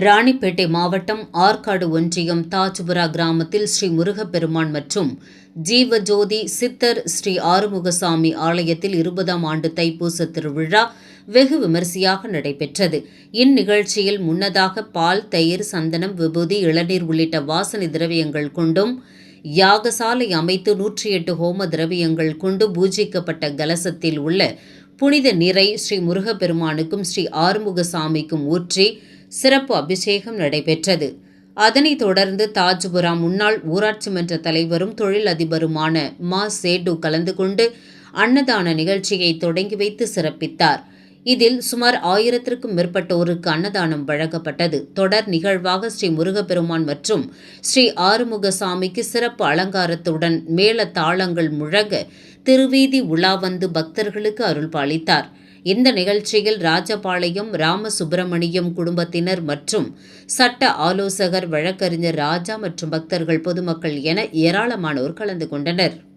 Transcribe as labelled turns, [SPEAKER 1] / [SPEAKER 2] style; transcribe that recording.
[SPEAKER 1] ராணிப்பேட்டை மாவட்டம் ஆற்காடு ஒன்றியம் தாஜ்புரா கிராமத்தில் ஸ்ரீ முருகப்பெருமான் மற்றும் ஜீவஜோதி சித்தர் ஸ்ரீ ஆறுமுகசாமி ஆலயத்தில் இருபதாம் ஆண்டு தைப்பூச திருவிழா வெகு விமரிசையாக நடைபெற்றது. இந்நிகழ்ச்சியில் முன்னதாக பால் தயிர் சந்தனம் விபூதி இளநீர் உள்ளிட்ட வாசனை திரவியங்கள் கொண்டும் யாகசாலை அமைத்து நூற்றி எட்டு ஹோம திரவியங்கள் கொண்டு பூஜிக்கப்பட்ட கலசத்தில் உள்ள புனித நீரை ஸ்ரீ முருகப்பெருமானுக்கும் ஸ்ரீ ஆறுமுகசாமிக்கும் ஊற்றி சிறப்பு அபிஷேகம் நடைபெற்றது. அதனைத் தொடர்ந்து தாஜ்புரா முன்னாள் ஊராட்சி மன்ற தலைவரும் தொழிலதிபருமான மா. சேடு கலந்து கொண்டு அன்னதான நிகழ்ச்சியை தொடங்கி வைத்து சிறப்பித்தார். இதில் சுமார் ஆயிரத்திற்கும் மேற்பட்டோருக்கு அன்னதானம் வழங்கப்பட்டது. தொடர் நிகழ்வாக ஸ்ரீ முருகப்பெருமான் மற்றும் ஸ்ரீ ஆறுமுகசாமிக்கு சிறப்பு அலங்காரத்துடன் மேள தாளங்கள் முழங்க திருவீதி உலா வந்து பக்தர்களுக்கு அருள்பாலித்தார். இந்த நிகழ்ச்சியில் ராஜபாளையம் ராமசுப்பிரமணியம் குடும்பத்தினர் மற்றும் சட்ட ஆலோசகர் வழக்கறிஞர் ராஜா மற்றும் பக்தர்கள் பொதுமக்கள் என ஏராளமானோர் கலந்து கொண்டனர்.